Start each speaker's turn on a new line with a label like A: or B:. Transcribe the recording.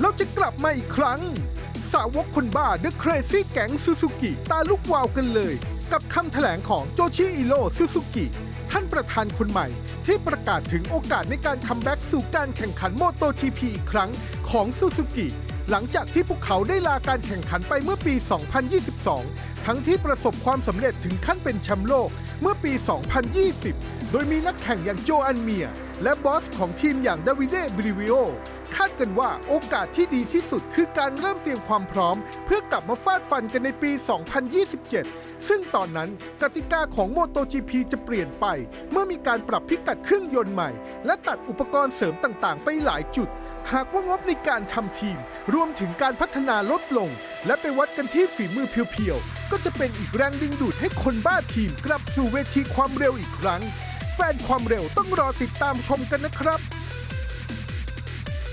A: แล้วจะกลับมาอีกครั้ง สาวกคนบ้า The Crazy Gang Suzuki ตาลุกวาวกันเลย กับคำแถลงของโจชิอิโร่ซูซูกิท่านประธานคนใหม่ ที่ประกาศถึงโอกาสในการคัมแบ็กสู่การแข่งขันโมโต GP อีกครั้งของซูซูกิหลังจากที่พวกเขาได้ลาการแข่งขันไปเมื่อปี 2022 ทั้งที่ประสบความสำเร็จถึงขั้นเป็นแชมป์โลกเมื่อปี 2020 โดยมีนักแข่งอย่างโจอันเมีย และบอสของทีมอย่างดาวิเดบริวิโอ คาดกันว่าโอกาสที่ดีที่สุดคือการเริ่มเตรียมความพร้อม เพื่อกลับมาฟาดฟันกันในปี 2027 ซึ่งตอนนั้นกติกาของ MotoGP จะเปลี่ยนไป เมื่อมีการปรับพิกัดเครื่องยนต์ใหม่ และตัดอุปกรณ์เสริมต่างๆ ไปหลายจุด หากว่างบในการทำทีม รวมถึงการพัฒนาลดลง และไปวัดกันที่ฝีมือเพียวๆ ก็จะเป็นอีกแรงดึงดูดให้คนบ้าทีมกลับสู่เวทีความเร็วอีกครั้ง แฟนความเร็วต้องรอติดตามชมกันนะครับ